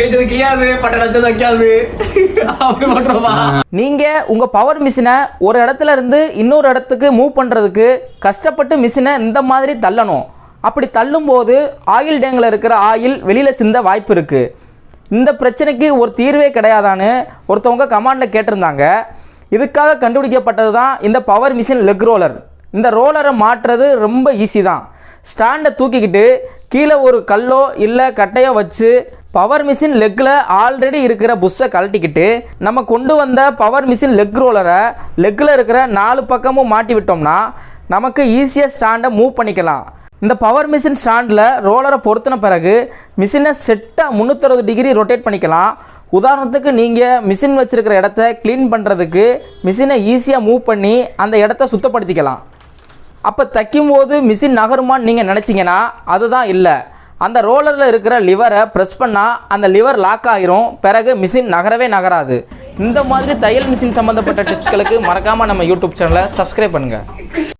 கிழிச்சது கிளியாது button நச்சது வைக்காது அப்படி பண்றோமா? நீங்க உங்க பவர் மிஷினை ஒரு இடத்துல இருந்து இன்னொரு இடத்துக்கு மூவ் பண்றதுக்கு கஷ்டப்பட்டு மிஷினை இந்த மாதிரி தள்ளணும். அப்படி தள்ளும்போது ஆயில் டேங்கில் இருக்கிற ஆயில் வெளியில் சிந்த வாய்ப்பு இருக்கு. இந்த பிரச்சனைக்கு ஒரு தீர்வே கிடையாதான்னு ஒருத்தவங்க கமாண்டில் கேட்டிருந்தாங்க. இதுக்காக கண்டுபிடிக்கப்பட்டது தான் இந்த பவர் மிஷின் லெக் ரோலர் இந்த ரோலரை மாற்றுறது ரொம்ப ஈஸி தான். ஸ்டாண்டை தூக்கிக்கிட்டு கீழே ஒரு கல்லோ இல்லை கட்டையோ வச்சு பவர் மிஷின் லெக்கில் ஆல்ரெடி இருக்கிற புஷ்ஷை கழட்டிக்கிட்டு நம்ம கொண்டு வந்த பவர் மிஷின் லெக் ரோலரை லெக்கில் இருக்கிற நாலு பக்கமும் மாட்டி விட்டோம்னா நமக்கு ஈஸியாக ஸ்டாண்டை மூவ் பண்ணிக்கலாம். இந்த பவர் மிஷின் ஸ்டாண்டில் ரோலரை பொருத்தின பிறகு மிஷினை செட்டாக முந்நூற்றறுபது டிகிரி ரொட்டேட் பண்ணிக்கலாம். உதாரணத்துக்கு நீங்கள் மிஷின் வச்சுருக்கிற இடத்த க்ளீன் பண்ணுறதுக்கு மிஷினை ஈஸியாக மூவ் பண்ணி அந்த இடத்த சுத்தப்படுத்திக்கலாம். அப்போ தைக்கும்போது மிஷின் நகருமான்னு நீங்கள் நினச்சிங்கன்னா அதுதான் இல்லை. அந்த ரோலரில் இருக்கிற லிவரை ப்ரெஸ் பண்ணால் அந்த லிவர் லாக் ஆகிரும் பிறகு மிஷின் நகரவே நகராது. இந்த மாதிரி தையல் மிஷின் சம்மந்தப்பட்ட டிப்ஸ்களுக்கு மறக்காமல் நம்ம யூடியூப் சேனலை சப்ஸ்கிரைப் பண்ணுங்கள்